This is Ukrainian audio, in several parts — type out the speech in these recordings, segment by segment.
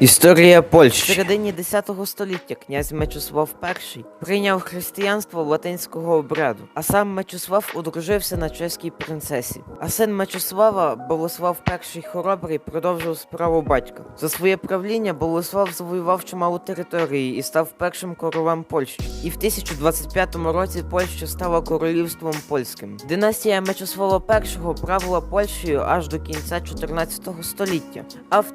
Історія В Польщі. середині 10 століття князь Мечислав І прийняв християнство латинського обряду, а сам Мечислав одружився на чеській принцесі. А син Мечислава, Болеслав І Хоробрий, продовжив справу батька. За своє правління Болеслав завоював чималу території і став першим королем Польщі. І в 1025 році Польща стала королівством польським. Династія Мечислава І правила Польщею аж до кінця 14 століття. А в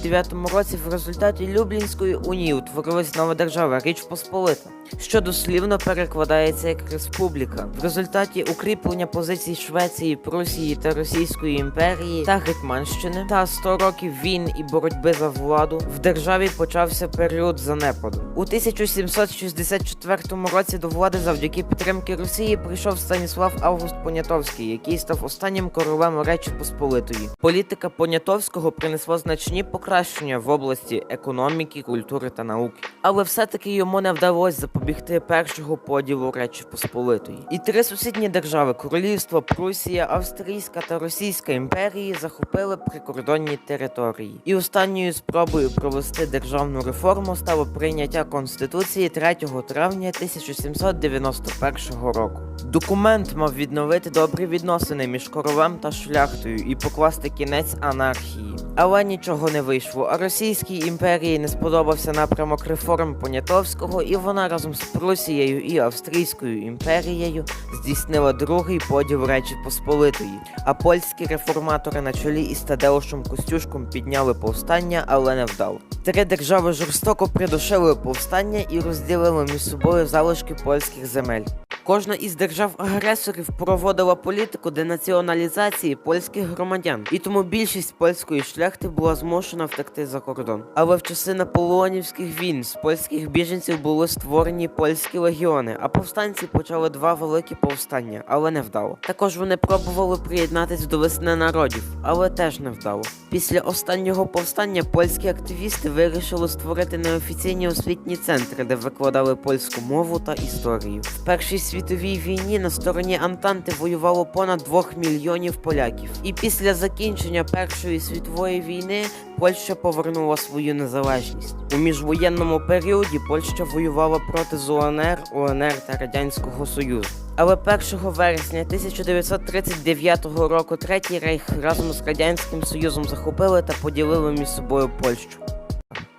1569 році в результаті Люблінської унії утворилась нова держава Річ Посполита, що дослівно перекладається як республіка. В результаті укріплення позицій Швеції, Прусії та Російської імперії та Гетьманщини та 100 років війн і боротьби за владу в державі почався період занепаду. У 1764 році до влади завдяки підтримки Росії прийшов Станіслав Август Понятовський, який став останнім королем Речі Посполитої. Політика Понятовського принесла значні покращення в області економіки, культури та науки. Але все-таки йому не вдалося запобігти першого поділу Речі Посполитої. І три сусідні держави королівство Прусія, Австрійська та Російська імперії захопили прикордонні території. І останньою спробою провести державну реформу стало прийняття Конституції 3 травня 1791 року. Документ мав відновити добрі відносини між королем та шляхтою і покласти кінець анархії. Але нічого не вийшло. А Російській імперії не сподобався напрямок реформ Понятовського, і вона разом з Прусією і Австрійською імперією здійснила другий поділ Речі Посполитої. А польські реформатори на чолі із Тадеушем Костюшком підняли повстання, але не вдало. Три держави жорстоко придушили повстання і розділили між собою залишки польських земель. Кожна із держав-агресорів проводила політику денаціоналізації польських громадян, і тому більшість польської шляхти була змушена втекти за кордон. Але в часи наполеонівських війн з польських біженців були створені польські легіони, а повстанці почали два великі повстання, але не вдало. Також вони пробували приєднатись до весни народів, але теж не вдало. Після останнього повстання польські активісти вирішили створити неофіційні освітні центри, де викладали польську мову та історію. В першій світовій війні на стороні Антанти воювало понад 2 мільйонів поляків. І після закінчення Першої світової війни Польща повернула свою незалежність. У міжвоєнному періоді Польща воювала проти ЗУНР, УНР та Радянського Союзу. Але 1 вересня 1939 року Третій рейх разом з Радянським Союзом захопили та поділили між собою Польщу.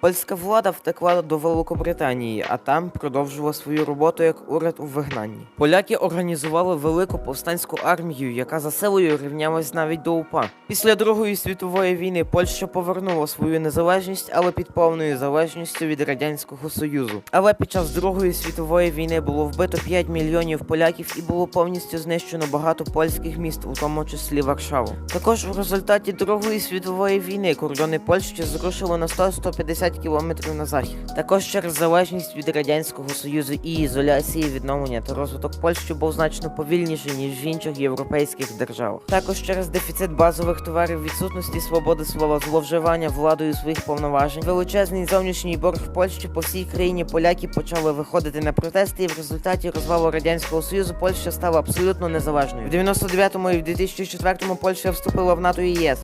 Польська влада втекла до Великобританії, а там продовжувала свою роботу як уряд у вигнанні. Поляки організували велику повстанську армію, яка за силою рівнялась навіть до УПА. Після Другої світової війни Польща повернула свою незалежність, але під повною залежністю від радянського союзу. Але під час Другої світової війни було вбито 5 мільйонів поляків і було повністю знищено багато польських міст, у тому числі Варшаву. Також у результаті Другої світової війни кордони Польщі зрушили на 100-150 кілометрів на захід. Також через залежність від радянського союзу і ізоляції відновлення та розвиток Польщі був значно повільніший ніж в інших європейських державах. Також через дефіцит базових товарів, відсутності свободи слова, зловживання владою своїх повноважень, величезний зовнішній борг в Польщі по всій країні поляки почали виходити на протести, і в результаті розвалу радянського союзу Польща стала абсолютно незалежною. В 99-му і в 2004-му Польща вступила в НАТО і ЄС.